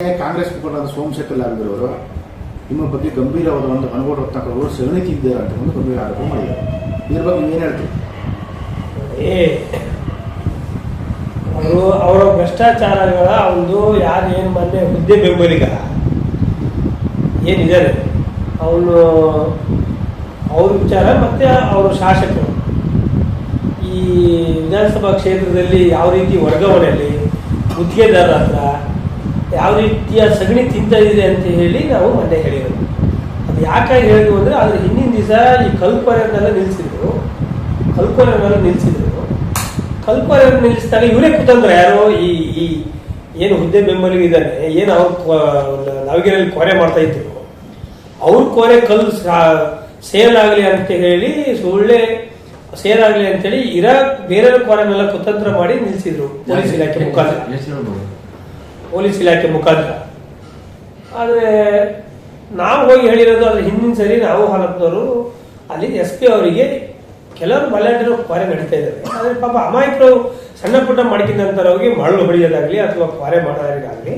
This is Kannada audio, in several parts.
ಕಾಂಗ್ರೆಸ್ ಮುಖಂಡರಾದ ಸೋಮಶೇಖರ್ ಲಾಲ್ಬೀರ್ ಅವರು ನಿಮ್ಮ ಬಗ್ಗೆ ಗಂಭೀರವಾದ ಒಂದು ಅನುಭವ ತಗೊಂಡು ಅಂತ ಒಂದು ಗಂಭೀರ ಆರೋಪ ಮಾಡಿದ್ದಾರೆ. ಇದ್ರ ಬಗ್ಗೆ ಏನು ಹೇಳ್ತೀರಿ? ಏ, ಅವರು ಅವರ ಭ್ರಷ್ಟಾಚಾರಗಳ ಒಂದು ಯಾರು ಏನು ಮೊನ್ನೆ ಹುದ್ದೆ ಬೆಂಬಲಿಗ ಏನಿದ್ದಾರೆ ಅವನು, ಅವ್ರ ವಿಚಾರ ಮತ್ತೆ ಅವರು ಶಾಸಕರು. ಈ ವಿಧಾನಸಭಾ ಕ್ಷೇತ್ರದಲ್ಲಿ ಯಾವ ರೀತಿ ವರ್ಗಾವಣೆಯಲ್ಲಿ ಗುತ್ತಿಗೆದಾರರ ಹತ್ರ ಯಾವ ರೀತಿಯ ಸಗಣಿ ತಿಂತಾ ಇದೆ ಅಂತ ಹೇಳಿ ನಾವು ಮೊನ್ನೆ ಹೇಳಿರೋದು. ಅದು ಯಾಕಾಗಿ ಹೇಳಿದ್ವು ಅಂದರೆ ಅದ್ರ ಹಿಂದಿನ ದಿವಸ ಈ ಕಲ್ಪನೆಯನ್ನೆಲ್ಲ ನಿಲ್ಲಿಸಿದ್ರು. ಕಲ್ಪನೆಯನ್ನೆಲ್ಲ ನಿಲ್ಲಿಸಿದ್ರು. ಕಲ್ಪನೆ ನಿಲ್ಲಿಸಿದಾಗ ಇವರೇ ಕೂತಂದ್ರೆ ಯಾರೋ ಈ ಈ ಏನು ಹುದ್ದೆ ಬೆಂಬಲಿಗೆ ಇದ್ದಾನೆ ಏನು ಅವ್ರು ನವಗಿರಲ್ಲಿ ಕೊರೆ ಮಾಡ್ತಾ ಇದ್ರು. ಅವ್ರ ಕೊರೆ ಕಲ್ಲು ಸೇಲ್ ಆಗಲಿ ಅಂತ ಹೇಳಿ ಸುಳ್ಳೆ ಸೇಲ್ ಆಗಲಿ ಅಂತೇಳಿ ಇರ ಬೇರೆಯವ್ರ ಕೊರೆನೆಲ್ಲ ಕುತಂತ್ರ ಮಾಡಿ ನಿಲ್ಲಿಸಿದ್ರು ಪೊಲೀಸ್ ಇಲಾಖೆ ಮುಖಾಂತರ. ಪೊಲೀಸ್ ಇಲಾಖೆ ಮುಖಾಂತರ. ಆದರೆ ನಾವು ಹೋಗಿ ಹೇಳಿರೋದು ಅದ್ರ ಹಿಂದಿನ ಸರಿ ನಾವು ಹಾಲತ್ನವರು ಅಲ್ಲಿ ಎಸ್ ಪಿ ಅವರಿಗೆ ಕೆಲವರು ಮಲೆನಾಡಿನ ಕ್ವಾರೆ ನಡೀತಾ ಇದ್ದಾರೆ ಆದರೆ ಪಾಪ ಅಮಾಯಕರು ಸಣ್ಣ ಪುಟ್ಟ ಮಾಡ್ಕೊಂಡಂಥವ್ರಿಗೆ ಮರಳು ಹೊಡೆಯೋದಾಗಲಿ ಅಥವಾ ಕ್ವಾರೆ ಮಾಡೋದಾಗಲಿ,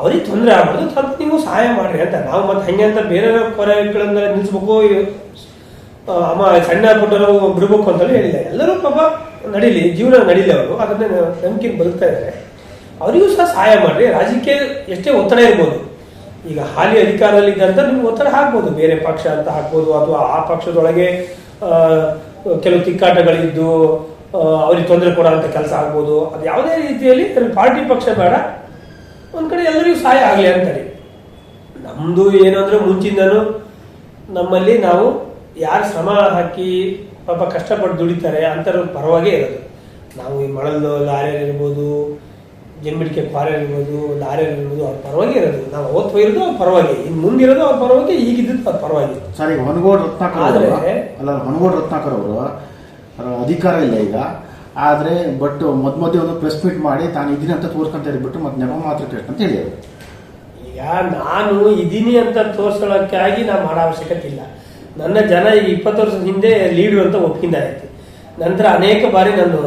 ಅವ್ರಿಗೆ ತೊಂದರೆ ಆಗ್ಬೋದು ಸ್ವಲ್ಪ ನೀವು ಸಹಾಯ ಮಾಡ್ರಿ ಅಂತ. ನಾವು ಮತ್ತೆ ಹಂಗೆ ಅಂತ ಬೇರೆ ಕೊರೆಗಳನ್ನ ನಿಲ್ಲಿಸ್ಬೇಕು ಅಮ್ಮ ಸಣ್ಣ ಪುಟ್ಟರು ಬಿಡ್ಬೇಕು ಅಂತಲೂ ಹೇಳಿಲ್ಲ. ಎಲ್ಲರೂ ಪಾಪ ನಡೀಲಿ, ಜೀವನ ನಡೀಲಿ ಅವರು. ಅದನ್ನೇ ನಂಬಿಕೆ ಬದುಕ್ತಾ ಇದ್ದಾರೆ. ಅವರಿಗೂ ಸಹ ಸಹಾಯ ಮಾಡ್ರಿ. ರಾಜಕೀಯ ಎಷ್ಟೇ ಒತ್ತಡ ಇರ್ಬೋದು. ಈಗ ಹಾಲಿ ಅಧಿಕಾರದಲ್ಲಿ ಇದ್ದಂತ ನಿಮ್ಗೆ ಒತ್ತಡ ಹಾಕ್ಬೋದು. ಬೇರೆ ಪಕ್ಷ ಅಂತ ಹಾಕ್ಬೋದು. ಅಥವಾ ಆ ಪಕ್ಷದೊಳಗೆ ಕೆಲವು ತಿಕ್ಕಾಟಗಳಿದ್ದು ಅವ್ರಿಗೆ ತೊಂದರೆ ಕೊಡೋಂಥ ಕೆಲಸ ಆಗ್ಬೋದು. ಅದು ಯಾವುದೇ ರೀತಿಯಲ್ಲಿ ಪಾರ್ಟಿ ಪಕ್ಷ ಬೇಡ. ಒಂದು ಕಡೆ ಎಲ್ಲರಿಗೂ ಸಹಾಯ ಆಗಲಿ ಅಂತಾರೆ ನಮ್ದು ಏನಂದ್ರೆ ಮುಂಚಿಂದನೂ ನಮ್ಮಲ್ಲಿ ನಾವು ಯಾರು ಶ್ರಮ ಹಾಕಿ ಪಾಪ ಕಷ್ಟಪಟ್ಟು ದುಡಿತಾರೆ ಅಂಥವ್ರ ಪರವಾಗೇ ಇರೋದು. ನಾವು ಈ ಮಳಲು ಲಾರಿಯಲ್ಲಿ ಜಂಬಿಡಿಕೆ ಕ್ವಾರೆ ಇರ್ಬೋದು ದಾರೆ ಇರ್ಬೋದು ಅವ್ರ ಪರವಾಗಿ ಇರೋದು. ನಾವು ಅವತ್ತು ಹೋಗಿರೋದು ಅವ್ರ ಪರವಾಗಿ. ಇನ್ನು ಮುಂದಿರೋದು ಅವ್ರ ಪರವಾಗಿ ಈಗಿದ್ದು ಅವ್ರ ಪರವಾಗಿ. ಸರ್ ಈಗ ಹೊನಗೋಡ್ ರತ್ನಾಕರ್ ಅವರು. ಅಲ್ಲ ಹೊನಗೋಡ್ ರತ್ನಾಕರ್ ಅವರು ಅಧಿಕಾರ ಇಲ್ಲ ಈಗ. ಆದ್ರೆ ಬಟ್ ಮೊದ್ ಒಂದು ಪ್ರೆಸ್ ಮೀಟ್ ಮಾಡಿ ತಾನು ಇದೀನಿ ಅಂತ ತೋರ್ಸ್ಕೊಂತ ಹೇಳ್ಬಿಟ್ಟು ಮತ್ತೆ ನೆಪ ಮಾತ್ರ ಕೇಳ್ತಂತ ಹೇಳಿದ್ರು. ಈಗ ನಾನು ಇದ್ದೀನಿ ಅಂತ ತೋರ್ಸೋಳಕ್ಕಾಗಿ ನಾನು ಮಾಡೋ ಅವಶ್ಯಕತೆ ಇಲ್ಲ. ನನ್ನ ಜನ ಈಗ ಇಪ್ಪತ್ತು ವರ್ಷದ ಹಿಂದೆ ಲೀಡು ಅಂತ ಒಪ್ಪಿಂದ ಆಯ್ತು. ನಂತರ ಅನೇಕ ಬಾರಿ ನಾನು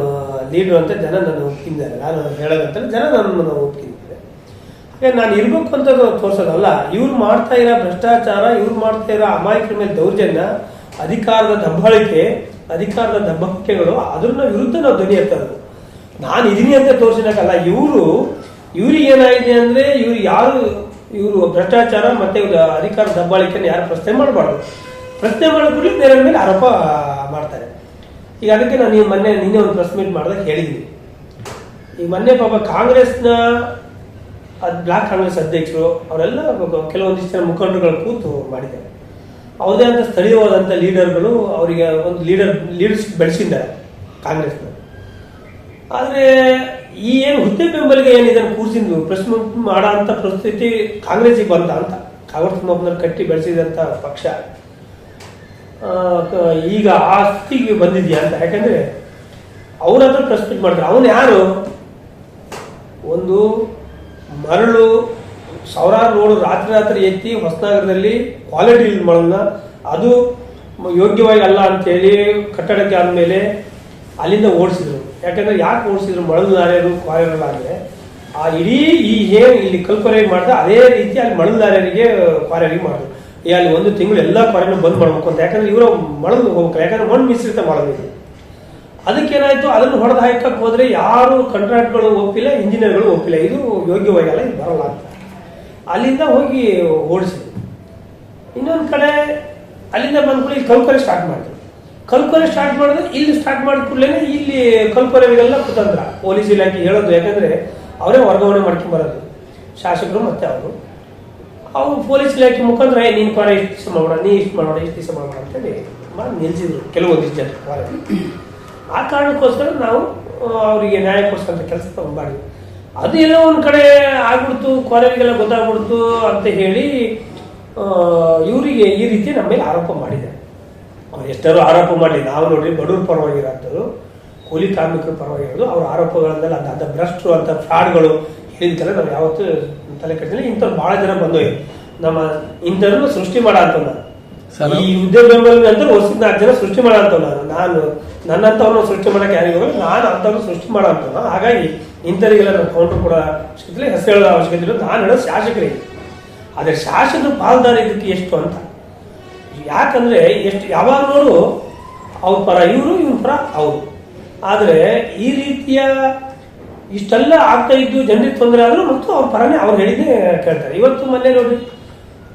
ಲೀಡ್ರು ಅಂತ ಜನ ನನ್ನ ಒಪ್ಪಿದ್ದಾರೆ ನಾನು ಹೇಳೋದಂತ ಜನ ನನ್ನನ್ನು ಒಪ್ಪಿದ್ದಾರೆ ಹಾಗೆ ನಾನು ಇರ್ಬೇಕು ಅಂತ ತೋರ್ಸೋದಲ್ಲ, ಇವ್ರು ಮಾಡ್ತಾ ಇರೋ ಭ್ರಷ್ಟಾಚಾರ, ಇವ್ರು ಮಾಡ್ತಾ ಇರೋ ಅಮಾಯಕರ ಮೇಲೆ ದೌರ್ಜನ್ಯ, ಅಧಿಕಾರದ ದಬ್ಬಾಳಿಕೆ, ಅಧಿಕಾರದ ದಬ್ಬಾಳಿಕೆಗಳು ಅದ್ರ ವಿರುದ್ಧ ನಾವು ಧ್ವನಿ ಎತ್ತೋದು. ನಾನು ಇದೀನಿ ಅಂತ ತೋರಿಸಿನಕ್ಕಲ್ಲ ಇವರು, ಇವ್ರಿಗೆ ಏನಾಗಿದೆ ಅಂದ್ರೆ ಇವ್ರು ಯಾರು, ಇವರು ಭ್ರಷ್ಟಾಚಾರ ಮತ್ತೆ ಇವ್ರ ಅಧಿಕಾರ ದಬ್ಬಾಳಿಕೆಯನ್ನು ಯಾರು ಪ್ರಶ್ನೆ ಮಾಡಬಾರ್ದು. ಪ್ರಶ್ನೆ ಬೇರೆ ಮೇಲೆ ಆರೋಪ ಮಾಡ್ತಾರೆ. ಈಗ ಅದಕ್ಕೆ ನಾನು ಈ ಮೊನ್ನೆ ನಿನ್ನೆ ಒಂದು ಪ್ರೆಸ್ ಮೀಟ್ ಮಾಡಿದಾಗ ಹೇಳಿದ್ದೀನಿ. ಈಗ ಮೊನ್ನೆ ಪಾಪ ಕಾಂಗ್ರೆಸ್ನ, ಅದು ಬ್ಲಾಕ್ ಕಾಂಗ್ರೆಸ್ ಅಧ್ಯಕ್ಷರು, ಅವರೆಲ್ಲ ಕೆಲವೊಂದಿಷ್ಟು ಜನ ಮುಖಂಡರುಗಳು ಕೂತು ಮಾಡಿದ್ದಾರೆ. ಅವುದೇ ಅಂತ ಸ್ಥಳೀಯವಾದಂಥ ಲೀಡರ್ಗಳು ಅವರಿಗೆ ಒಂದು ಲೀಡರ್, ಲೀಡರ್ಶಿಪ್ ಬೆಳೆಸಿದ್ದಾರೆ ಕಾಂಗ್ರೆಸ್ನ. ಆದರೆ ಈ ಏನು ಹುದ್ದೆ ಬೆಂಬಲಿಗೆ ಏನು ಇದನ್ನು ಪ್ರೆಸ್ ಮೀಟ್ ಮಾಡೋ ಅಂತ ಪರಿಸ್ಥಿತಿ ಕಾಂಗ್ರೆಸ್ಸಿಗೆ ಬಂತ ಅಂತ. ಕಾಂಗ್ರೆಸ್ ಮೊಬ್ಬನಲ್ಲಿ ಕಟ್ಟಿ ಬೆಳೆಸಿದಂಥ ಪಕ್ಷ. ಈಗ ಆ ಸ್ಥಿತಿಗೆ ಬಂದಿದ್ಯಾ ಅಂತ. ಯಾಕಂದ್ರೆ ಅವ್ರ ಹತ್ರ ಮಾಡ್ತಾರೆ. ಅವನು ಯಾರು? ಒಂದು ಮರಳು ಸಾವಿರಾರು ನೋಡು ರಾತ್ರಿ ರಾತ್ರಿ ಎತ್ತಿ ಹೊಸನಗರದಲ್ಲಿ ಕ್ವಾಲಿಟಿ ಮರಳನ್ನ ಅದು ಯೋಗ್ಯವಾಗಿ ಅಲ್ಲ ಅಂತೇಳಿ ಕಟ್ಟಡಕ್ಕೆ ಆದಮೇಲೆ ಅಲ್ಲಿಂದ ಓಡಿಸಿದ್ರು. ಯಾಕಂದ್ರೆ ಯಾಕೆ ಓಡಿಸಿದ್ರು? ಮರಳು ಕ್ವಾರಿಯರ್ಗಳಾದ್ರೆ ಆ ಇಡೀ ಈ ಏನು ಇಲ್ಲಿ ಕಲ್ಪನೆ ಮಾಡಿದ ಅದೇ ರೀತಿ ಅಲ್ಲಿ ಮರಳು ಲಾರಿಯರಿಗೆ ಕ್ವಾರಿಯರಿಗೆ ಮಾಡಿದ್ರು ಅಲ್ಲಿ ಒಂದು ತಿಂಗಳು ಎಲ್ಲ ಕ್ವಾರಿನೂ ಬಂದ್ ಮಾಡ್ಬೇಕು ಅಂತ. ಯಾಕಂದ್ರೆ ಇವರು ಮಳಗ್ ಹೋಗ್ಬೇಕು. ಯಾಕಂದ್ರೆ ಮಣ್ಣು ಮಿಶ್ರಿತ ಮಾಡೋದಿದೆ ಅದಕ್ಕೇನಾಯ್ತು? ಅದನ್ನು ಹೊಡೆದು ಹಾಕಕ್ಕೆ ಹೋದ್ರೆ ಯಾರು ಕಾಂಟ್ರಾಕ್ಟ್ಗಳು ಒಪ್ಪಿಲ್ಲ ಇಂಜಿನಿಯರ್ಗಳು ಒಪ್ಪಿಲ್ಲ. ಇದು ಯೋಗ್ಯವಾಗಲ್ಲ ಇದು ಬರಲ್ಲ ಅಂತ. ಅಲ್ಲಿಂದ ಹೋಗಿ ಓಡಿಸಿದ್ರು. ಇನ್ನೊಂದು ಕಡೆ ಅಲ್ಲಿಂದ ಬಂದ್ಕೊಂಡು ಇಲ್ಲಿ ಕಲ್ಕೊರೆ ಸ್ಟಾರ್ಟ್ ಮಾಡಿದ್ರು. ಕಲ್ಕೊರೆ ಸ್ಟಾರ್ಟ್ ಮಾಡಿದ್ರೆ ಇಲ್ಲಿ ಸ್ಟಾರ್ಟ್ ಮಾಡಿದ ಕೂಡಲೇ ಇಲ್ಲಿ ಕಲ್ಕೊರೆಗಳಿಗೆಲ್ಲ ಕುತಂತ್ರ. ಪೊಲೀಸ್ ಇಲಾಖೆ ಹೇಳೋದು ಯಾಕಂದ್ರೆ ಅವರೇ ವರ್ಗಾವಣೆ ಮಾಡ್ಕೊಂಡ್ ಬರೋದು ಶಾಸಕರು ಮತ್ತೆ ಅವರು. ಅವ್ರು ಪೊಲೀಸ್ ಇಲಾಖೆ ಮುಖಾಂತರ ನೀನು ಕೊರ ಇಷ್ಟು ದಿವಸ ಮಾಡೋಣ ನೀ ಇಷ್ಟು ಮಾಡೋಣ ಇಷ್ಟು ದಿವಸ ಮಾಡೋಣ ಅಂತೇಳಿ ಮಾಡಿ ನಿಲ್ಸಿದ್ರು ಕೆಲವೊಂದಿಷ್ಟು ಜನ ಆ ಕಾರಣಕ್ಕೋಸ್ಕರ ನಾವು ಅವರಿಗೆ ನ್ಯಾಯ ಕೊಡಿಸ್ಕೊಂತ ಕೆಲಸ ಮಾಡಿದ್ವಿ ಅದು ಏನೋ ಒಂದು ಕಡೆ ಆಗ್ಬಿಡ್ತು ಕೊರವಿಗೆಲ್ಲ ಗೊತ್ತಾಗ್ಬಿಡ್ತು ಅಂತ ಹೇಳಿ ಇವರಿಗೆ ಈ ರೀತಿ ನಮ್ಮ ಮೇಲೆ ಆರೋಪ ಮಾಡಿದ್ದಾರೆ ಅವ್ರು ಎಷ್ಟಾರು ಆರೋಪ ಮಾಡಲಿ, ನಾವು ನೋಡ್ರಿ ಬಡವ್ರ ಪರವಾಗಿರೋಂಥದ್ದು ಕೂಲಿ ಕಾರ್ಮಿಕರ ಪರವಾಗಿರೋದು, ಅವ್ರ ಆರೋಪಗಳನ್ನೆಲ್ಲ ಅಂತ ಭ್ರಷ್ಟರು ಅಂತ ಫ್ರಾಡ್ಗಳು ಹೇಳಿದ ನಾವು ಯಾವತ್ತೂ ತಲೆ ಕಟ್ಟಿದ್ರೆ ಇಂಥವ್ರು ಭಾಳ ಜನ ಬಂದೋಯ್ತು ನಮ್ಮ ಇಂಥವ್ರನ್ನ ಸೃಷ್ಟಿ ಮಾಡೋ ನಾನು ಈ ಹುದ್ದೆ ಬೆಂಬಲ ಅಂತ ವರ್ಷದ ನಾಲ್ಕು ಜನ ಸೃಷ್ಟಿ ಮಾಡ ನಾನು ನಾನು ನನ್ನಂತವ್ರನ್ನ ಸೃಷ್ಟಿ ಮಾಡಕ್ಕೆ ಯಾರಿಗೆ ಹೋಗಲ್ಲ ನಾನು ಅಂಥವ್ರನ್ನ ಸೃಷ್ಟಿ ಮಾಡೋ ಹಾಗಾಗಿ ಇಂಥವರಿಗೆಲ್ಲ ನಾವು ಕೌಂಟರ್ ಕೂಡ ಅವಶ್ಯಕತೆ ಹೆಸರು ಹೇಳೋ ಅವಶ್ಯಕತೆ ಇಲ್ಲ ನಾನು ಹೇಳೋದು ಶಾಸಕರಿಗೆ. ಆದರೆ ಶಾಸಕರು ಪಾಲ್ದಾರ ಇದಕ್ಕೆ ಎಷ್ಟು ಅಂತ. ಯಾಕಂದ್ರೆ ಎಷ್ಟು ಯಾವಾಗ ನೋಡು ಅವ್ರ ಪರ ಇವರು ಇವ್ರ ಪರ ಅವರು. ಆದರೆ ಈ ರೀತಿಯ ಇಷ್ಟೆಲ್ಲ ಆಗ್ತಾ ಇದ್ದು ಜನರಿಗೆ ತೊಂದರೆ ಆದರೂ ಮತ್ತು ಅವ್ರ ಪರನೇ ಅವ್ರು ಹೇಳಿದ್ದೇ ಕೇಳ್ತಾರೆ. ಇವತ್ತು ಮೊನ್ನೆ ನೋಡಿ,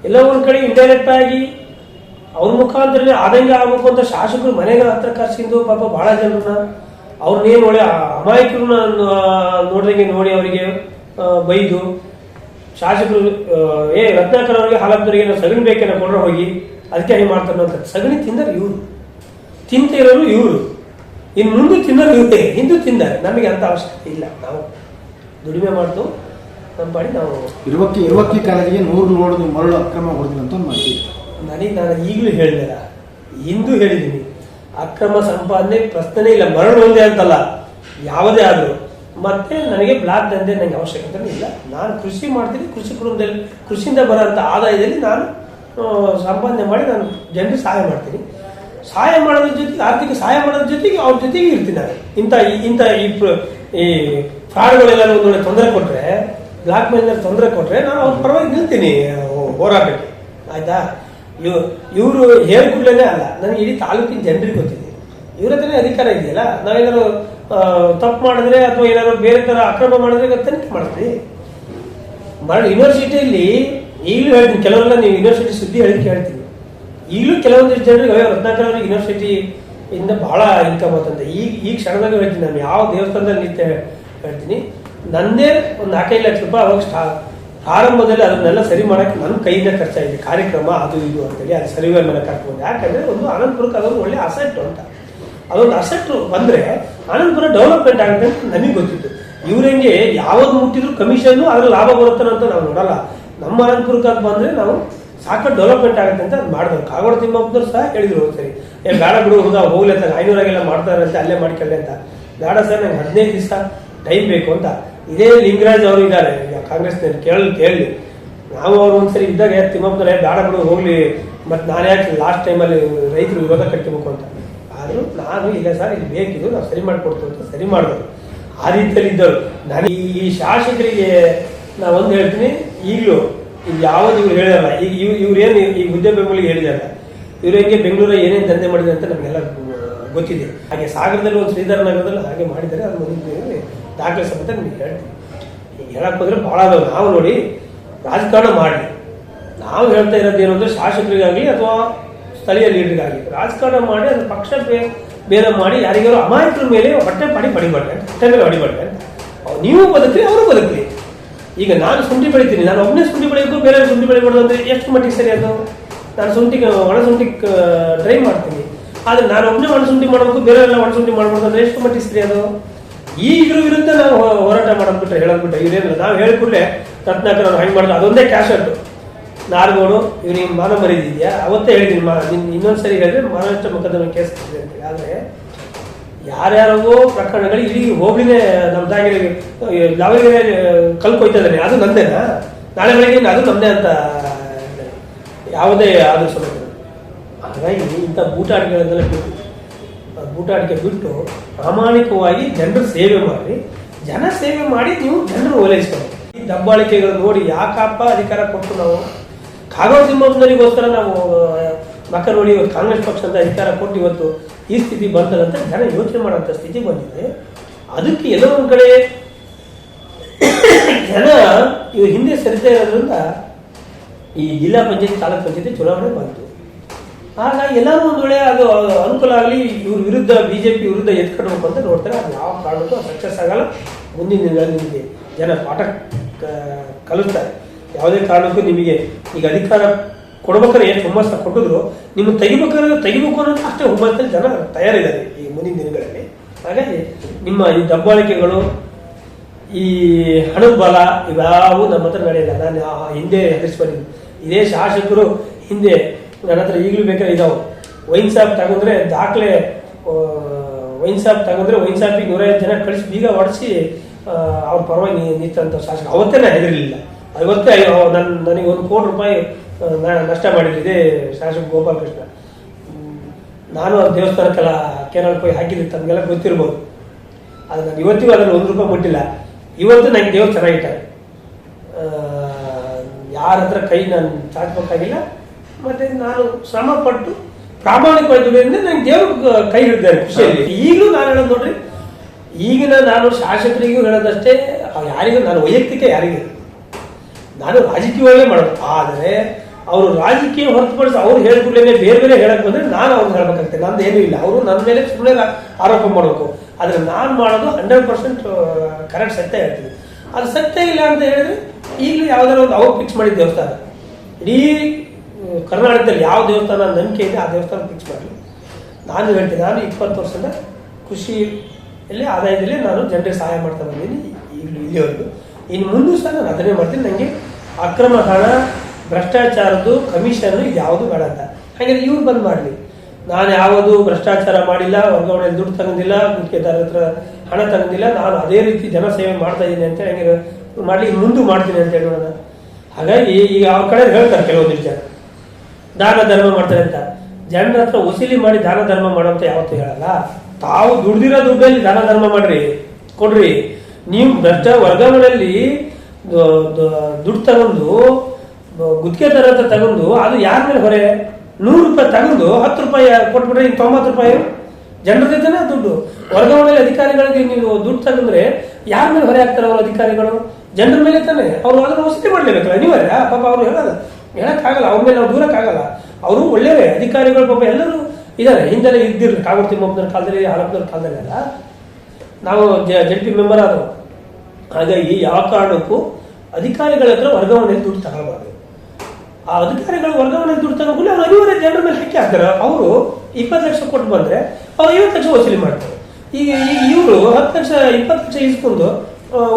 ಎಲ್ಲ ಒಂದ್ ಕಡೆ ಇಂಡೈರೆಕ್ಟ್ ಆಗಿ ಅವ್ರ ಮುಖಾಂತರ ಆದಂಗೆ ಆಗಬೇಕು ಅಂತ ಶಾಸಕರು ಮನೆಗಳ ಹತ್ರ ಕರ್ಸಿದ್ದು ಪಾಪ ಬಹಳ ಜನರನ್ನ. ಅವ್ರನ್ನೇನು ಒಳ್ಳೆ ಅಮಾಯಕರನ್ನ ನೋಡ್ದಂಗೆ ನೋಡಿ ಅವರಿಗೆ ಬೈದು. ಶಾಸಕರು ಏ, ರತ್ನಾಕರ್ ಅವರಿಗೆ ಹಾಲಕ್ಕೆ ಸಗಣಿ ಬೇಕೇನೋ ಕೊಡ್ರೆ ಹೋಗಿ, ಅದಕ್ಕೆ ಹೇಗೆ ಮಾಡ್ತಾರೆ ಅಂತ ಸಗಣಿ ತಿಂದರು ಇವರು. ತಿಂತ ಇರೋರು ಇವರು. ಇನ್ನು ಮುಂದೆ ತಿನ್ನೋರು ಇರುತ್ತೆ ಹಿಂದೂ ತಿಂದ ನಮಗೆ ಅಂತ ಅವಶ್ಯಕತೆ ಇಲ್ಲ. ನಾವು ದುಡಿಮೆ ಮಾಡ್ತು ನಮ್ಮ ಪಾಡಿ ನಾವು ಇರುವಕ್ಕೆ ಇರುವಕ್ಕೆ ಕಾಲೇಜಿಗೆ ನೂರು ನೋಡಿದ್ರು ಮರಳು ಅಕ್ರಮ ಹೊಡೆದಿಲ್ಲ ಅಂತ ಮಾಡ್ತೀವಿ ನನಗೆ ನಾನು ಈಗಲೂ ಹೇಳಿದಲ್ಲ ಇಂದು ಹೇಳಿದ್ದೀನಿ ಅಕ್ರಮ ಸಂಪಾದನೆ ಪ್ರಶ್ನೆ ಇಲ್ಲ. ಮರಳು ಒಂದೇ ಅಂತಲ್ಲ. ಯಾವುದೇ ಆದರೂ. ಮತ್ತೆ ನನಗೆ ಬ್ಲಾಕ್ ದಂಧೆ ನನಗೆ ಅವಶ್ಯಕತೆ ಇಲ್ಲ. ನಾನು ಕೃಷಿ ಮಾಡ್ತೀನಿ. ಕೃಷಿ ಕುಟುಂಬದಲ್ಲಿ ಕೃಷಿಯಿಂದ ಬರೋಂಥ ಆದಾಯದಲ್ಲಿ ನಾನು ಸಂಪಾದನೆ ಮಾಡಿ ನಾನು ಜನರಿಗೆ ಸಹಾಯ ಮಾಡ್ತೀನಿ. ಸಹಾಯ ಮಾಡೋದ್ರ ಜೊತೆಗೆ, ಆರ್ಥಿಕ ಸಹಾಯ ಮಾಡೋದ್ರ ಜೊತೆಗೆ ಅವ್ರ ಜೊತೆಗೆ ಇರ್ತೀನಿ ನಾನು ಇಂಥ ಇಂಥ ಈ ಈ ಫ್ರಾಡ್ಗಳೆಲ್ಲ ಒಂದು ತೊಂದರೆ ಕೊಟ್ಟರೆ ಬ್ಲಾಕ್ ಮೇಲಿನ ತೊಂದರೆ ಕೊಟ್ಟರೆ ನಾನು ಅವ್ರ ಪರವಾಗಿ ನಿಲ್ತೀನಿ ಹೋರಾಟಕ್ಕೆ. ಆಯ್ತಾ? ಇವ್ ಇವರು ಹೇಳ್ಕೂಡ್ಲೇನೆ ಅಲ್ಲ. ನನಗೆ ಇಡೀ ತಾಲೂಕಿನ ಜನರಿಗೆ ಗೊತ್ತಿದೆ. ಇವ್ರ ಹತ್ರನೇ ಅಧಿಕಾರ ಇದೆಯಲ್ಲ? ನಾವೇನಾದ್ರು ತಪ್ಪು ಮಾಡಿದ್ರೆ ಅಥವಾ ಏನಾದ್ರು ಬೇರೆ ತರ ಅಕ್ರಮ ಮಾಡಿದ್ರೆ ತನಿಖೆ ಮಾಡ್ತೀವಿ. ಮರಳು ಯೂನಿವರ್ಸಿಟಿಯಲ್ಲಿ ಈಗಲೂ ಹೇಳ್ತೀನಿ, ಕೆಲವರೆಲ್ಲ ನೀವು ಯೂನಿವರ್ಸಿಟಿ ಸುದ್ದಿ ಹೇಳಿ ಹೇಳ್ತೀನಿ ಈಗಲೂ ಕೆಲವೊಂದಿಷ್ಟು ಜನರಿಗೆ ರತ್ನಾಕರ್ ಅವ್ರಿಗೆ ಯೂನಿವರ್ಸಿಟಿ ಇಂದ ಬಹಳ ಇನ್ಕಮ್ ಆಗ್ತದೆ ಈಗ ಈ ಕ್ಷಣದಾಗ ಹೇಳ್ತೀನಿ ನಾನು, ಯಾವ ದೇವಸ್ಥಾನದಲ್ಲಿ ನಿಂತೆ ಹೇಳ್ತೀನಿ, ನಂದೇ ಒಂದು ನಾಲ್ಕೈದು ಲಕ್ಷ ರೂಪಾಯಿ ಅವಾಗ ಸ್ಟಾ, ಆರಂಭದಲ್ಲಿ ಅದನ್ನೆಲ್ಲ ಸರಿ ಮಾಡಕ್ಕೆ ನನ್ನ ಕೈಯಿಂದ ಖರ್ಚಾಗಿದೆ ಕಾರ್ಯಕ್ರಮ ಅದು ಇದು ಅಂತೇಳಿ ಅದು ಸರಿವೆ ಮೇಲೆ ಕರ್ಕೊಂಡು ಯಾಕಂದ್ರೆ ಒಂದು ಅನಂತಪುರಕ್ಕೆ ಅದೊಂದು ಒಳ್ಳೆ ಅಸೆಟ್ ಅಂತ. ಅದೊಂದು ಅಸೆಟ್ ಬಂದರೆ ಅನಂತಪುರ ಡೆವಲಪ್ಮೆಂಟ್ ಆಗುತ್ತೆ ಅಂತ ನಮಗೆ ಗೊತ್ತಿತ್ತು. ಇವ್ರಂಗೆ ಯಾವಾಗ ಮುಟ್ಟಿದ್ರು ಕಮಿಷನ್ನು ಅದ್ರ ಲಾಭ ಬರುತ್ತೆ ಅಂತ ನಾವು ನೋಡಲ್ಲ. ನಮ್ಮ ಅನಂತಪುರಕ್ಕೆ ಅದು ಬಂದರೆ ನಾವು ಸಾಕಷ್ಟು ಡೆವಲಪ್ಮೆಂಟ್ ಆಗುತ್ತೆ ಅಂತ ಅದು ಮಾಡಿದ್ರು ಕಾಗೋಡ ತಿಮ್ಮಪ್ಪನವ್ರು ಸಹ ಹೇಳಿದ್ರು ಸರಿ ಏ, ಬೇಡ ಬಿಡು, ಹುಡುಗ, ಹೋಗ್ಲಿ ಅಂತ, ಐನೂರಾಗೆಲ್ಲ ಮಾಡ್ತಾರೆ ಅಂತ, ಅಲ್ಲೇ ಮಾಡ್ಕೊಳ್ಳಿ ಅಂತ. ಬೇಡ ಸರ್, ನಂಗೆ ಹದಿನೈದು ದಿವಸ ಟೈಮ್ ಬೇಕು ಅಂತ. ಇದೇ ಲಿಂಗರಾಜ್ ಅವರು ಇದ್ದಾರೆ. ಈಗ ಕಾಂಗ್ರೆಸ್ನಲ್ಲಿ ಕೇಳಿ ಕೇಳಿ ನಾವು ಅವ್ರು ಒಂದ್ಸರಿ ಇದ್ದಾಗ ತಿಮ್ಮಪ್ಪನವ್ರೆ, ಬೇಡ ಬಿಡು, ಹೋಗ್ಲಿ. ಮತ್ತೆ ನಾನು ಯಾಕೆ ಲಾಸ್ಟ್ ಟೈಮಲ್ಲಿ ರೈತರು ವಿರೋಧ ಕಟ್ಟಬೇಕು ಅಂತ. ಆದರೂ ನಾನು ಇಲ್ಲ ಸರ್, ಇಲ್ಲಿ ಬೇಕಿದು ನಾವು ಸರಿ ಮಾಡಿಕೊಡ್ತೀವಿ ಅಂತ ಸರಿ ಮಾಡಿದ್ರು ಆ ರೀತಿಯಲ್ಲಿ ಇದ್ದವರು. ನಾನು ಈ ಶಾಸಕರಿಗೆ ನಾ ಒಂದು ಹೇಳ್ತೀನಿ, ಈಗಲೂ ಇದು ಯಾವುದು ಇವ್ರು ಹೇಳಲ್ಲ. ಈಗ ಇವ್ ಇವ್ರೇನು ಈ ಹುದ್ದೆ ಬೆಂಬಲಿಗೆ ಹೇಳಿದಾರೆ ಇವ್ರು ಹೆಂಗೆ ಬೆಂಗಳೂರ ಏನೇನು ದಂಧೆ ಮಾಡಿದೆ ಅಂತ ನಮಗೆಲ್ಲ ಗೊತ್ತಿದೆ. ಹಾಗೆ ಸಾಗರದಲ್ಲಿ ಒಂದು ಶ್ರೀಧರ ನಗರದಲ್ಲಿ ಹಾಗೆ ಮಾಡಿದ್ದಾರೆ. ಅದು ದಾಖಲೆ ಸಮೇತ ನಿಮ್ಗೆ ಹೇಳ್ತೀನಿ. ಈಗ ಹೇಳಕ್ ಹೋದ್ರೆ ಭಾಳ ನಾವು ನೋಡಿ ರಾಜಕಾರಣ ಮಾಡಿ ನಾವು ಹೇಳ್ತಾ ಇರೋದು ಏನು ಅಂದ್ರೆ ಶಾಸಕರಿಗಾಗಲಿ ಅಥವಾ ಸ್ಥಳೀಯ ಲೀಡರ್ಗಾಗಲಿ, ರಾಜಕಾರಣ ಮಾಡಿ ಅದು ಪಕ್ಷ ಭೇದ ಮಾಡಿ ಯಾರಿಗಾರು ಅಮಾಯಕರ ಮೇಲೆ ಹೊಟ್ಟೆ ಪಾಡಿ ಪಡಿಬಾರ್ದು ಹೊಟ್ಟೆ ಮೇಲೆ ಹೊಡಿಬಾರ್ದು ಅಂತ. ನೀವು ಬದುಕ್ರಿ ಅವರು ಬದುಕ್ರಿ ಈಗ ನಾನು ಶುಂಠಿ ಬೆಳಿತೀನಿ, ನಾನು ಒಬ್ಬನೇ ಶುಂಠಿ ಬೆಳೆಯೋದು ಬೇರೆ ಶುಂಠಿ ಬೆಳಿಬಾರ್ದು ಅಂದರೆ ಎಷ್ಟು ಮಟ್ಟಿಗೆ ಸರಿ ಅದು? ನಾನು ಶುಂಠಿ ಒಣ ಶುಂಠಿ ಡ್ರೈ ಮಾಡ್ತೀನಿ. ಆದರೆ ನಾನು ಒಬ್ಬನೇ ಒಣ ಶುಂಠಿ ಮಾಡಬೇಕು ಬೇರೆ ಎಲ್ಲ ಒಣ ಶುಂಠಿ ಮಾಡ್ಬಾರ್ದು ಅಂದರೆ ಎಷ್ಟು ಮಟ್ಟಿಗೆ ಸರಿ ಅದು? ಈ ಇದ್ರ ವಿರುದ್ಧ ನಾವು ಹೋರಾಟ ಮಾಡೋದು ಬಿಟ್ಟರೆ ಹೇಳೋದು ಬಿಟ್ರೆ ಇವ್ರೇನಿಲ್ಲ ನಾವು ಹೇಳ್ಕೊಡ್ಲೆ ರತ್ನಾಕರ್ ಅವ್ರು ಹೆಂಗೆ ಮಾಡೋದು ಅದೊಂದೇ ಕ್ಯಾಶ್ ಅಟ್ಟು ನಾರ್ಗೋಡು, ಇವ್ರಿಗೆ ಮಾನ ಬರೀದಿದೆಯಾ ಅವತ್ತೇ ಹೇಳಿದ್ದೀನಿ, ಮಾ ಇನ್ನೊಂದು ಸರಿ ಹೇಳಿದ್ರೆ ಮಹಾರಾಷ್ಟ್ರ ಮೊಕದ್ದಮೆ ಕೇಸ್ ಇದೆ ಆದ್ರೆ ಯಾರ್ಯಾರಿಗೋ ಪ್ರಕರಣಗಳು ಇಡೀ ಹೋಗ್ಲಿನೇ ನಮ್ಮ ದಾವಣಗೆರೆ ದಾವಣಗೆರೆ ಕಲ್ಕೊಯ್ತಾ ಇದ್ದಾನೆ ಅದು ನಂದೇನಾ? ನಾಳೆ ಬೆಳಗ್ಗೆ ಅದು ನಮ್ದೇ ಅಂತ ಯಾವುದೇ ಸಮೇತ ಹಾಗಾಗಿ ಇಂಥ ಬೂಟಾಟಿಕೆಗಳನ್ನೆಲ್ಲ ಬಿಟ್ಟು ಬೂಟಾಟಿಕೆ ಬಿಟ್ಟು ಪ್ರಾಮಾಣಿಕವಾಗಿ ಜನರ ಸೇವೆ ಮಾಡಿ, ಜನ ಸೇವೆ ಮಾಡಿ ನೀವು ಜನರು ಓಲೈಸ್ಕೊಂಡು ಈ ದಬ್ಬಾಳಿಕೆಗಳು ನೋಡಿ ಯಾಕಪ್ಪ ಅಧಿಕಾರ ಕೊಟ್ಟು ನಾವು ಕಾಗೋಡು ತಿಮ್ಮಪ್ಪನವರಿಗೋಸ್ಕರ ನಾವು ಮಕ್ಕ ನೋಡಿ ಇವತ್ತು ಕಾಂಗ್ರೆಸ್ ಪಕ್ಷದ ಅಧಿಕಾರ ಕೊಟ್ಟು ಇವತ್ತು ಈ ಸ್ಥಿತಿ ಬಂತದಂತ ಜನ ಯೋಚನೆ ಮಾಡೋಂಥ ಸ್ಥಿತಿ ಬಂದಿದೆ. ಅದಕ್ಕೆ ಎಲ್ಲೋ ಒಂದು ಕಡೆ ಜನ ಇವು ಹಿಂದೆ ಸರಿತಾ ಇರೋದ್ರಿಂದ ಈ ಜಿಲ್ಲಾ ಪಂಚಾಯತ್, ತಾಲೂಕ್ ಪಂಚಾಯತಿ ಚುನಾವಣೆ ಬಂತು. ಆಗ ಎಲ್ಲರೂ ಒಂದು ವೇಳೆ ಅದು ಅನುಕೂಲ ಆಗಲಿ, ಇವ್ರ ವಿರುದ್ಧ ಬಿ ಜೆ ಪಿ ವಿರುದ್ಧ ಎತ್ಕೊಡ್ಬೇಕು ಅಂತ ನೋಡ್ತಾರೆ. ಅದು ಯಾವ ಕಾರಣಕ್ಕೂ ಸಕ್ಸಸ್ ಆಗಲ್ಲ. ಮುಂದಿನ ದಿನಗಳಲ್ಲಿ ಜನ ಪಾಠ ಕಲಿಸ್ತಾರೆ. ಯಾವುದೇ ಕಾರಣಕ್ಕೂ ನಿಮಗೆ ಈಗ ಅಧಿಕಾರ ಕೊಡ್ಬೇಕಾದ್ರೆ ಎಷ್ಟು ಹುಮ್ಮಸ್ಸ ಕೊಟ್ಟಿದ್ರು ನಿಮ್ಗೆ ತೆಗಿಬೇಕಾದ್ರೆ ತೆಗಿಬೇಕು ಅನ್ನೋದು ಅಷ್ಟೇ ಹುಮ್ಮಸ್ಸಲ್ಲಿ ಜನ ತಯಾರಿದ್ದಾರೆ ಈ ಮುಂದಿನ ದಿನಗಳಲ್ಲಿ. ಹಾಗಾಗಿ ನಿಮ್ಮ ಈ ದಬ್ಬಾಳಿಕೆಗಳು, ಈ ಹಣದ ಬಲ ಇವ್ಯಾವು ನಮ್ಮ ಹತ್ರ ನಡೆಯಲ್ಲ. ನಾನು ಹಿಂದೆ ಹೆದರಿಸ್ಕೊಂಡಿದ್ದೀನಿ ಇದೇ ಶಾಸಕರು ಹಿಂದೆ ನನ್ನ ಹತ್ರ ಈಗಲೂ ಬೇಕಾದ್ರೆ ಇದಾವೆ. ವೈನ್ ಶಾಪ್ ತಗೊಂಡ್ರೆ ದಾಖಲೆ ವೈನ್ ಶಾಪ್ ತಗೊಂಡ್ರೆ ವೈನ್ ಶಾಪಿಗೆ ನೂರೈವತ್ತು ಜನ ಕಳಿಸಿ ಬೀಗ ಹೊಡೆಸಿ ಅವ್ರ ಪರವಾಗಿ ನಿಂತ ಶಾಸಕ ಅವತ್ತೇ ನಾನು ಹೆದರಿಲಿಲ್ಲ. ಅವತ್ತೇ ನನ್ನ ನನಗೆ ಒಂದು ಕೋಟಿ ರೂಪಾಯಿ ನಷ್ಟ ಮಾಡಿದ್ದೆ ಶಾಸಕ ಗೋಪಾಲಕೃಷ್ಣ. ನಾನು ಆ ದೇವಸ್ಥಾನಕ್ಕೆಲ್ಲ ಕೇರಳ ಹೋಗಿ ಹಾಕಿದ್ರೆ ತಮಗೆಲ್ಲ ಗೊತ್ತಿರ್ಬೋದು. ಅದು ನಾನು ಇವತ್ತಿಗೂ ಅದನ್ನು ಒಂದು ರೂಪಾಯಿ ಮುಟ್ಟಿಲ್ಲ. ಇವತ್ತು ನನಗೆ ದೇವ್ರು ಚೆನ್ನಾಗಿಟ್ಟಾರೆ ಯಾರ ಹತ್ರ ಕೈ ನಾನು ಚಾಚಬೇಕಾಗಿಲ್ಲ. ಮತ್ತೆ ನಾನು ಶ್ರಮ ಪಟ್ಟು ಪ್ರಾಮಾಣಿಕವಾಗಿ ದುಡಿಯೋದ್ರಿಂದ ನಂಗೆ ದೇವ್ರು ಕೈ ಹಿಡಿದಾರೆ ಖುಷಿಯಲ್ಲಿ. ಈಗಲೂ ನಾನು ಹೇಳೋದು ನೋಡ್ರಿ ಈಗಿನ ನಾನು ಶಾಸಕರಿಗೂ ಹೇಳೋದಷ್ಟೇ ಯಾರಿಗೂ ನಾನು ವೈಯಕ್ತಿಕ ಯಾರಿಗೂ ನಾನು ರಾಜಕೀಯವೇ ಮಾಡೋದು. ಆದರೆ ಅವರು ರಾಜಕೀಯ ಹೊರತುಪಡಿಸಿ ಅವ್ರು ಹೇಳ್ಕೊಳ್ಳೇನೆ ಬೇರೆ ಬೇರೆ ಹೇಳಕ್ ಬಂದ್ರೆ ನಾನು ಅವ್ರು ಹೇಳ್ಬೇಕಾಗ್ತದೆ ನಂದು ಏನೂ ಇಲ್ಲ. ಅವರು ನನ್ನ ಮೇಲೆ ಸುಮ್ಮನೆ ಆರೋಪ ಮಾಡಬೇಕು ಆದ್ರೆ ನಾನು ಮಾಡೋದು ಹಂಡ್ರೆಡ್ ಪರ್ಸೆಂಟ್ ಕರೆಕ್ಟ್ ಸತ್ಯ ಹೇಳ್ತೀನಿ. ಅದು ಸತ್ಯ ಇಲ್ಲ ಅಂತ ಹೇಳಿದ್ರೆ ಈಗಲೂ ಯಾವ್ದಾದ್ರು ಒಂದು ಅವ್ರು ಫಿಕ್ಸ್ ಮಾಡಿದ ದೇವಸ್ಥಾನ. ಇಡೀ ಕರ್ನಾಟಕದಲ್ಲಿ ಯಾವ ದೇವಸ್ಥಾನ ನಂಬಿಕೆ ಇದೆ, ಆ ದೇವಸ್ಥಾನ ಫಿಕ್ಸ್ ಮಾಡಲಿ. ನಾನು ಹೇಳ್ತೀನಿ, ನಾನು ಇಪ್ಪತ್ತು ವರ್ಷದ ಕೃಷಿಯಲ್ಲಿ ಆದಾಯದಲ್ಲಿ ನಾನು ಜನರಿಗೆ ಸಹಾಯ ಮಾಡ್ತಾ ಬಂದೀನಿ ಇಲ್ಲಿ ಇಲ್ಲಿವರೆಗೂ. ಇನ್ನು ಮುಂದೂ ಸಹ ನಾನು ಅದನ್ನೇ ಮಾಡ್ತೀನಿ. ನನಗೆ ಅಕ್ರಮ ಹಣ ಭ್ರಷ್ಟಾಚಾರದ್ದು ಕಮಿಷನ್ ಯಾವುದು ಬೇಡ ಅಂತ. ಹಾಗಾದ್ರೆ ಇವ್ರು ಬಂದ್ ಮಾಡಲಿ. ನಾನು ಯಾವುದು ಭ್ರಷ್ಟಾಚಾರ ಮಾಡಿಲ್ಲ ವರ್ಗಾವಣೆಯಲ್ಲಿ ದುಡ್ಡು ತಗೊಂಡಿಲ್ಲ ಮುಖ್ಯದಾರರ ಹತ್ರ ಹಣ ತಗೊಂಡಿಲ್ಲ ನಾನು ಅದೇ ರೀತಿ ಜನಸೇವೆ ಮಾಡ್ತಾ ಇದ್ದೀನಿ ಅಂತ ಹೆಂಗೆ ಮಾಡಲಿ ಮುಂದೆ ಮಾಡ್ತೀನಿ ಅಂತ ಹೇಳೋಣ ಹಾಗಾಗಿ ಈಗ ಅವ್ರ ಕಡೆ ಹೇಳ್ತಾರೆ ಕೆಲವೊಂದಿಷ್ಟು ಜನ. ದಾನ ಧರ್ಮ ಮಾಡ್ತಾರೆ ಅಂತ. ಜನರ ಹತ್ರ ವಸೂಲಿ ಮಾಡಿ ದಾನ ಧರ್ಮ ಮಾಡೋಂತ ಯಾವತ್ತೂ ಹೇಳಲ್ಲ. ತಾವು ದುಡ್ದಿರೋ ದುಡ್ಡಲ್ಲಿ ದಾನ ಧರ್ಮ ಮಾಡ್ರಿ, ಕೊಡ್ರಿ. ನೀವು ಭ್ರಷ್ಟ ದ- ದುಡ್ಡು ತಗೊಂಡು ಗುತ್ತಿಗೆದಾರ ಅಂತ ತಗೊಂಡು ಅದು ಯಾರ ಮೇಲೆ ಹೊರೆ? ನೂರು ರೂಪಾಯಿ ತಗೊಂಡು ಹತ್ತು ರೂಪಾಯಿ ಕೊಟ್ಬಿಟ್ರೆ ಈಗ ತೊಂಬತ್ತು ರೂಪಾಯಿ ಜನರ ಜೊತೆನೇ ದುಡ್ಡು. ವರ್ಗಾವಣೆಯಲ್ಲಿ ಅಧಿಕಾರಿಗಳಿಗೆ ನೀವು ದುಡ್ಡು ತಗೊಂಡ್ರೆ ಯಾರ ಮೇಲೆ ಹೊರೆ ಆಗ್ತಾರೆ ಅವ್ರ ಅಧಿಕಾರಿಗಳು? ಜನರ ಮೇಲೆ ತಾನೆ. ಅವ್ರು ಅದನ್ನು ವಸತಿ ಮಾಡಲೇಬೇಕಲ್ಲ, ಅನಿವಾರ್ಯ. ಪಾಪ ಅವ್ರು ಹೇಳೋದು ಹೇಳೋಕ್ಕಾಗಲ್ಲ, ಅವ್ರ ಮೇಲೆ ನಾವು ದೂರಕ್ಕಾಗಲ್ಲ. ಅವರು ಒಳ್ಳೆಯವೇ, ಅಧಿಕಾರಿಗಳು ಪಾಪ ಎಲ್ಲರೂ ಇದ್ದಾರೆ. ಹಿಂದೆಲ್ಲ ಇದ್ದಿರು ಕಾಗೋಡು ತಿಮ್ಮಪ್ಪನ ಕಾಲದಲ್ಲಿ ಹಳಪ್ಪನ ಕಾಲದಲ್ಲಿ ಅಲ್ಲ. ನಾವು ಜಡ್ ಪಿ ಮೆಂಬರ್ ಆದವು ಹಾಗಾಗಿ ಯಾವ ಕಾರಣಕ್ಕೂ ಅಧಿಕಾರಿಗಳ ಹತ್ರ ವರ್ಗಾವಣೆಯಲ್ಲಿ ದುಡ್ಡು ತಗೊಳ್ಬಾರ್ದು. ಆ ಅಧಿಕಾರಿಗಳು ವರ್ಗಾವಣೆ ಅವ್ರು ಅನಿವಾರ್ಯ ಜನರ ಮೇಲೆ ಹಾಕಿ ಹಾಕ್ತಾರೆ. ಅವರು ಇಪ್ಪತ್ತು ಲಕ್ಷ ಕೊಟ್ಟು ಬಂದ್ರೆ ಅವ್ರು ಐವತ್ತು ಲಕ್ಷ ವಸೂಲಿ ಮಾಡ್ತಾರೆ. ಈಗ ಇವರು ಹತ್ತು ಲಕ್ಷ, ಇಪ್ಪತ್ತು ಲಕ್ಷ ಇಸ್ಕೊಂಡು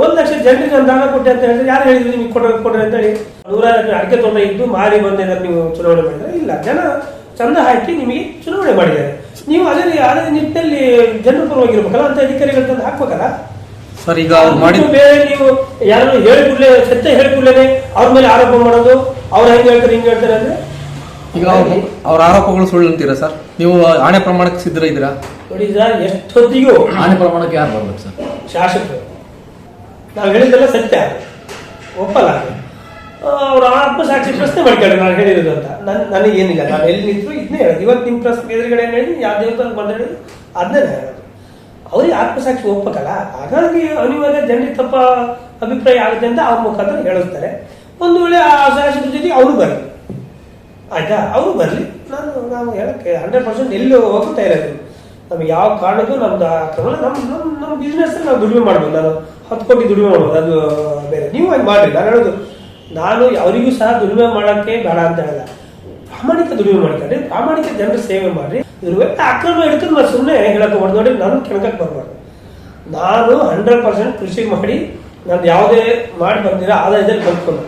ಒಂದು ಲಕ್ಷ ಜನರಿಗೆ ನಾನು ದಾನ ಕೊಟ್ಟೆ ಅಂತ ಹೇಳಿದ್ರೆ ಯಾರು ಹೇಳಿದ್ರು ನಿಮ್ಗೆ ಕೊಡ್ರಿ ಕೊಡ್ರಿ ಅಂತ ಹೇಳಿ ನೂರಾರು ಅಡಿಕೆ ತೋಟ ಇದ್ದು ಮಾರಿ ಅಂತ ನೀವು ಚುನಾವಣೆ ಮಾಡಿದ್ರೆ ಇಲ್ಲ. ಜನ ಚಂದ ಹಾಕಿ ನಿಮಗೆ ಚುನಾವಣೆ ಮಾಡಿದ್ದಾರೆ. ನೀವು ಅದೇ ಅದೇ ನಿಟ್ಟಿನಲ್ಲಿ ಜನರ ಪರವಾಗಿರ್ಬೇಕಲ್ಲ, ಅಂತ ಅಧಿಕಾರಿಗಳು ತಂದು ಹಾಕ್ಬೇಕಲ್ಲ? ಸರ್ ಈಗ ಅವ್ರು ಮಾಡಿದ ನೀವು ಬೇರೆ ನೀವು ಯಾರು ಹೇಳ್ಕೊಡ್ಲೆ ಸತ್ಯ ಹೇಳ್ಕೂಡ್ಲೇನೆ ಅವ್ರ ಮೇಲೆ ಆರೋಪ ಮಾಡೋದು ಅವ್ರು ಹೆಂಗ್ ಹೇಳ್ತಾರೆ ಹಿಂಗ್ ಹೇಳ್ತಾರೆ ಅಂದ್ರೆ? ಈಗ ಅವ್ರು ಅವ್ರ ಆರೋಪಗಳು ಸುಳ್ಳು ಅಂತೀರಾ ಸರ್? ನೀವು ಆಣೆ ಪ್ರಮಾಣಕ್ಕೆ ಸಿದ್ಧರ ಇದ್ದೀರಾ? ನೋಡಿ ಸರ್ ಎಷ್ಟೊತ್ತಿಗೂ ಆಣೆ ಪ್ರಮಾಣಕ್ಕೆ ಯಾರು ಬರ್ಬೇಕು ಸರ್? ಶಾಸಕರು. ನಾವು ಹೇಳಿದ್ದೆಲ್ಲ ಸತ್ಯ. ಒಪ್ಪಲ್ಲ. ಅವ್ರ ಆತ್ಮಸಾಕ್ಷಿ ಪ್ರಶ್ನೆ ಮಾಡ್ಕೊಳ್ಳಿ ನಾನು ಹೇಳಿರೋದು ಅಂತ. ನನ್ ನನಗೇನಿಲ್ಲ. ನಾನು ಎಲ್ಲಿ ನಿಂತು ಇದನ್ನೇ ಹೇಳೋದು. ಇವತ್ತು ನಿಮ್ಮ ಪ್ರಶ್ನೆ ಎದುರುಗಡೆ ಏನ್ ಹೇಳಿ ಯಾವ ದೇವತೆ ಬಂದ ಹೇಳಿ. ಅದನ್ನೇ ನಾನು ಹೇಳೋದು. ಅವ್ರಿಗೆ ಆತ್ಮಸಾಕ್ಷಿ ಹೋಗ್ಬೇಕಲ್ಲ ಹಾಗಾಗಿ ಅನಿವಾರ್ಯ ಜನರಿಗೆ ತಪ್ಪ ಅಭಿಪ್ರಾಯ ಆಗುತ್ತೆ ಅಂತ ಅವ್ರ ಮುಖಾಂತರ ಹೇಳುತ್ತಾರೆ. ಒಂದು ವೇಳೆ ಆ ಶಾಸಕರ ಜೊತೆ ಅವರು ಬರಲಿ. ಆಯ್ತಾ? ಅವರು ಬರಲಿ. ನಾನು, ನಾವು ಹೇಳಕ್ಕೆ ಹಂಡ್ರೆಡ್ ಪರ್ಸೆಂಟ್ ಎಲ್ಲಿ ಹೋಗ್ತಾ ಇರೋದು ನಮ್ಗೆ ಯಾವ ಕಾರಣಕ್ಕೂ ನಮ್ದು ಕ್ರಮ ನಮ್ಮ ನಮ್ಮ ನಮ್ಮ ಬಿಸ್ನೆಸ್ ನಾವು ದುಡಿಮೆ ಮಾಡ್ಬೋದು. ನಾನು ಹತ್ತು ಕೋಟಿ ದುಡಿಮೆ ಮಾಡ್ಬೋದು. ಅದು ಬೇರೆ. ನೀವು ಹಂಗೆ ಮಾಡ್ರಿ. ನಾನು ಹೇಳೋದು, ನಾನು ಅವರಿಗೂ ಸಹ ದುಡಿಮೆ ಮಾಡೋಕ್ಕೆ ಬೇಡ ಅಂತ ಹೇಳಲ್ಲ. ಪ್ರಾಮಾಣಿಕ ದುಡಿಮೆ ಮಾಡ್ತಾರೆ ಪ್ರಾಮಾಣಿಕ ಜನರ ಸೇವೆ ಮಾಡ್ರಿ. ಮೇಲೆ ಅಕ್ರಮ ಹಿಡ್ಕೊಂಡು ಮತ್ತು ಸುಮ್ಮನೆ ಹೇಳಕ್ಕೆ ಹೊಡೆದು ನೋಡಿ, ನಾನು ಕೆಳಕಕ್ಕೆ ಬರಬಾರ್ದು ನಾನು ಹಂಡ್ರೆಡ್ ಪರ್ಸೆಂಟ್ ಕೃಷಿ ಮಾಡಿ, ನಾನು ಯಾವುದೇ ಮಾಡಿ ಬಂದಿರೋ ಆದಾಯದಲ್ಲಿ ಬಂದ್ಕೊಂಡು.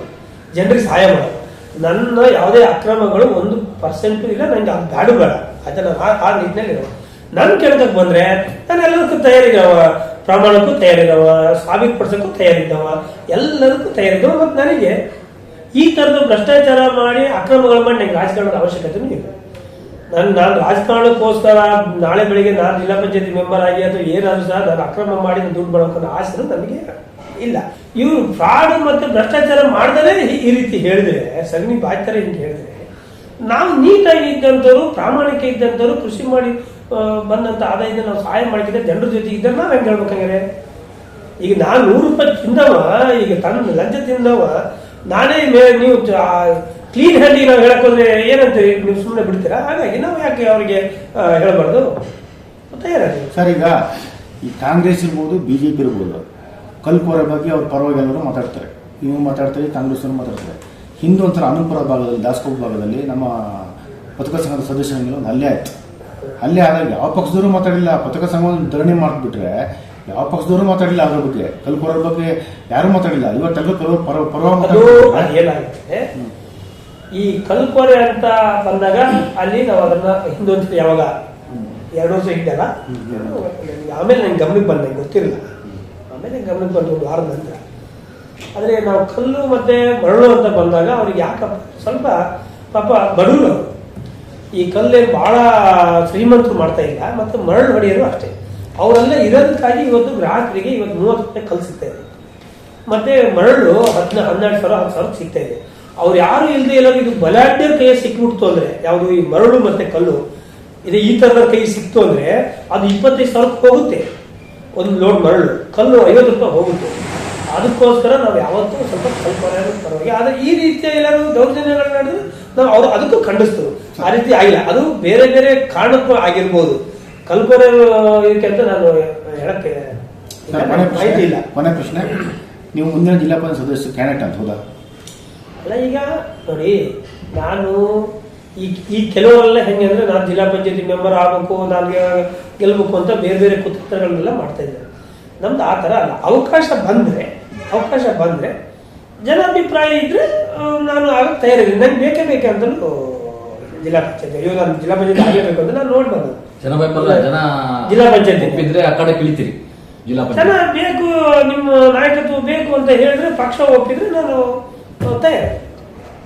ಜನರಿಗೆ ಸಹಾಯ ಮಾಡೋದು ನನ್ನ ಯಾವುದೇ ಅಕ್ರಮಗಳು ಒಂದು ಪರ್ಸೆಂಟು ಇಲ್ಲ ನನಗೆ ಅದು ಬ್ಯಾಡು ಬೇಡ. ಆಯ್ತಾ ನಾನು ಆ- ನಿಟ್ಟಿನಲ್ಲಿ ಇರೋ ನನ್ನ ಕೆಣಕಕ್ಕೆ ಬಂದರೆ ನಾನು ಎಲ್ಲದಕ್ಕೂ ತಯಾರಿದ್ದವ ಪ್ರಮಾಣಕ್ಕೂ ತಯಾರಿದ್ದವ ಸಾಬೀತುಪಡಿಸೋಕ್ಕೂ ತಯಾರಿದ್ದವ ಎಲ್ಲದಕ್ಕೂ ತಯಾರಿದ್ದವ ಮತ್ತು ನನಗೆ ಈ ಥರದ ಭ್ರಷ್ಟಾಚಾರ ಮಾಡಿ ಅಕ್ರಮಗಳು ಮಾಡಿ ನನಗೆ ರಾಜಕಾರಣದ ಅವಶ್ಯಕತೆಯೂ ಇಲ್ಲ. ನಾನು ನಾನು ರಾಜಕಾರಣಕ್ಕೋಸ್ಕರ ನಾಳೆ ಬೆಳಿಗ್ಗೆ ನಾನು ಜಿಲ್ಲಾ ಪಂಚಾಯತಿ ಮೆಂಬರ್ ಆಗಿ ಅಥವಾ ಏನಾದರೂ ಸಹ ನಾನು ಅಕ್ರಮ ಮಾಡಿ ದುಡ್ಡು ಮಾಡೋಕ್ಕನ್ನ ಆಸೆ ನಮಗೆ ಇಲ್ಲ. ಇವರು ಫ್ರಾಡ್ ಮತ್ತು ಭ್ರಷ್ಟಾಚಾರ ಮಾಡ್ದೇ ಈ ರೀತಿ ಹೇಳಿದ್ರೆ, ಸಗಣಿ ಬಾಯ್ತಾರೆ ಹಿಂಗೆ ಹೇಳಿದ್ರೆ, ನಾವು ನೀಟಾಗಿ ಇದ್ದಂಥವ್ರು, ಪ್ರಾಮಾಣಿಕ ಇದ್ದಂಥವ್ರು ಕೃಷಿ ಮಾಡಿ ಬಂದಂಥ ಆದಾಯದಿಂದ ನಾವು ಸಹಾಯ ಮಾಡಿದ್ರೆ ಜನರ ಜೊತೆ ಇದ್ದರೆ ನಾವು ಹೆಂಗೆ ಹೇಳ್ಬೇಕಂದ್ರೆ ಈಗ ನಾನು ನೂರು ರೂಪಾಯಿ ತಿಂದವ, ಈಗ ತನ್ನ ಲಂಚ ತಿಂದವ, ನಾನೇ ನೀವು ಕ್ಲೀನ್ ಹ್ಯಾಂಡಿ ನಾವು ಹೇಳಕ್ಕೋದ್ರೆ ಏನಂತೀರಿ ನೀವು ಸುಮ್ಮನೆ ಬಿಡ್ತೀರಾ? ಹಾಗಾಗಿ ನಾವು ಯಾಕೆ ಅವರಿಗೆ ಹೇಳಬಾರ್ದು? ತಯಾರಾಗಿ ಸರ್ ಈಗ ಈ ಕಾಂಗ್ರೆಸ್ ಇರ್ಬೋದು ಬಿ ಜೆ ಪಿ ಇರ್ಬೋದು ಕಲ್ಕೋರ ಬಗ್ಗೆ ಅವ್ರ ಪರವಾಗಿ ಎಲ್ಲರೂ ಮಾತಾಡ್ತಾರೆ. ನೀವು ಮಾತಾಡ್ತೀರಿ ಕಾಂಗ್ರೆಸ್ ಅವರು ಮಾತಾಡ್ತಾರೆ. ಹಿಂದೂ ಒಂಥರ ಅನುಪುರ ಭಾಗದಲ್ಲಿ ದಾಸ್ಕೋಪ್ ಭಾಗದಲ್ಲಿ ನಮ್ಮ ಪತ್ರಕ ಸಂಘದ ಸದಸ್ಯರ ಮೇಲೆ ಒಂದು ಹಲ್ಲೆ ಆಯ್ತು. ಹಲ್ಲೆ ಆದಾಗ ಯಾವ ಪಕ್ಷದವರು ಮಾತಾಡಿಲ್ಲ? ಪತ್ರಕ ಸಂಘವನ್ನು ಧರಣಿ ಮಾಡಿಬಿಟ್ರೆ ಯಾವ ಪಕ್ಷದವರು ಮಾತಾಡಿಲ್ಲ ಅದ್ರ ಬಗ್ಗೆ? ಕಲ್ಕೋರ ಬಗ್ಗೆ ಯಾರು ಮಾತಾಡಿಲ್ಲ. ಇವತ್ತೆಲ್ಲರೂ ಪರ ಪರ ಪರವಾಗಿ ಏನಾಗುತ್ತೆ? ಈ ಕಲ್ಕೊರೆ ಅಂತ ಬಂದಾಗ ಅಲ್ಲಿ ನಾವು ಅದನ್ನ ಹಿಂದೊಂದು ಯಾವಾಗ? ಎರಡು ವರ್ಷ ಹಿಂದೆಲ್ಲ ಆಮೇಲೆ ನಂಗೆ ಗಮನಕ್ಕೆ ಬಂದ ಗೊತ್ತಿರಲಿಲ್ಲ ಆಮೇಲೆ ಗಮನಕ್ಕೆ ಬಂದ ಒಂದು ವಾರದ ನಂತರ. ಆದರೆ ನಾವು ಕಲ್ಲು ಮತ್ತೆ ಮರಳು ಅಂತ ಬಂದಾಗ ಅವ್ರಿಗೆ ಯಾಕಪ್ಪ ಸ್ವಲ್ಪ ಪಾಪ ಬಡವರು. ಈ ಕಲ್ಲೇ ಬಹಳ ಶ್ರೀಮಂತರು ಮಾಡ್ತಾ ಇಲ್ಲ ಮತ್ತೆ ಮರಳು ಹೊಡೆಯೋರು ಅಷ್ಟೇ. ಅವರೆಲ್ಲ ಇರೋದಕ್ಕಾಗಿ ಇವತ್ತು ಗ್ರಾಹಕರಿಗೆ ಇವತ್ತು ಮೂವತ್ತು ರೂಪಾಯಿ ಕಲ್ ಸಿಗ್ತಾ ಇದೆ. ಮತ್ತೆ ಮರಳು ಹದಿನ ಹನ್ನೆರಡು ಸಾವಿರ ಹತ್ತು ಸಾವಿರ ಸಿಗ್ತಾ ಇದೆ. ಅವ್ರು ಯಾರು ಇಲ್ಲದೆ ಎಲ್ಲರೂ ಇದು ಬಲಾಢ್ಯರ ಕೈ ಸಿಕ್ಬಿಡ್ತು ಅಂದ್ರೆ ಯಾವುದು ಈ ಮರಳು ಮತ್ತೆ ಕಲ್ಲು ಇದು ಈ ತರದ ಕೈ ಸಿಕ್ತು ಅಂದ್ರೆ ಅದು ಇಪ್ಪತ್ತೈದು ಸಾವಿರಕ್ಕೆ ಹೋಗುತ್ತೆ. ಒಂದು ಲೋಡ್ ಮರಳು ಕಲ್ಲು ಐವತ್ತು ರೂಪಾಯಿ ಹೋಗುತ್ತೆ. ಅದಕ್ಕೋಸ್ಕರ ನಾವು ಯಾವತ್ತೂ ಸ್ವಲ್ಪ ಕಲ್ಪನೆ ಪರವಾಗಿ ಆದ್ರೆ ಈ ರೀತಿಯ ಎಲ್ಲರೂ ದೌರ್ಜನ್ಯಗಳು ನಡೆದ್ರೆ ನಾವು ಅವರು ಅದಕ್ಕೂ ಖಂಡಿಸ್ತು ಆ ರೀತಿ ಆಗಿಲ್ಲ. ಅದು ಬೇರೆ ಬೇರೆ ಕಾರಣಕ್ಕೂ ಆಗಿರ್ಬೋದು. ಕಲ್ಪನೆ ಇದಕ್ಕೆ ಅಂತ ನಾನು ಹೇಳಕ್ಕೆ ಮಾಹಿತಿ ಇಲ್ಲ. ಕೊನೆ ಪ್ರಶ್ನೆ. ನೀವು ಮುಂದಿನ ಜಿಲ್ಲಾ ಪಂಚಾಯತ್ ಸದಸ್ಯ ಕ್ಯಾಂಡಿಡೇಟ್ ಅಂತ ಹೌದಾ. ಅಲ್ಲ ಈಗ ನೋಡಿ ನಾನು ಈ ಈ ಕೆಲವರೆಲ್ಲ ಹೆಂಗೆ ಅಂದರೆ ನಾನು ಜಿಲ್ಲಾ ಪಂಚಾಯತಿ ಮೆಂಬರ್ ಆಗಬೇಕು ನನಗೆ ಗೆಲ್ಲಬೇಕು ಅಂತ ಬೇರೆ ಬೇರೆ ಕುತಂತ್ರಗಳನ್ನೆಲ್ಲ ಮಾಡ್ತಾ ಇದ್ದಾರೆ. ನಮ್ದು ಆ ಥರ ಅಲ್ಲ. ಅವಕಾಶ ಬಂದ್ರೆ ಅವಕಾಶ ಬಂದ್ರೆ ಜನಾಭಿಪ್ರಾಯ ಇದ್ರೆ ಆ, ನಾನು ಆಗ ತಯಾರಿದ್ದೀನಿ. ನನಗೆ ಬೇಕೇ ಬೇಕೆ ಅಂತಲೂ ಜಿಲ್ಲಾ ಪಂಚಾಯತಿ ಅಯ್ಯೋ ನಾನು ಜಿಲ್ಲಾ ಪಂಚಾಯತಿ ಆಗಲೇಬೇಕು ಅಂತ ನಾನು ನೋಡಿ ಜನ ಬೆಂಬಲ ಜನ ಜಿಲ್ಲಾ ಪಂಚಾಯತಿ. ಒಪ್ಪಿದ್ರೆ ಆ ಕಡೆ ಕಿಳಿತೀರಿ. ಜಿಲ್ಲಾ ಜನ ಬೇಕು ನಿಮ್ಮ ನಾಯಕತ್ವ ಬೇಕು ಅಂತ ಹೇಳಿದ್ರೆ ಪಕ್ಷ ಒಪ್ಪಿದ್ರೆ ನಾನು But.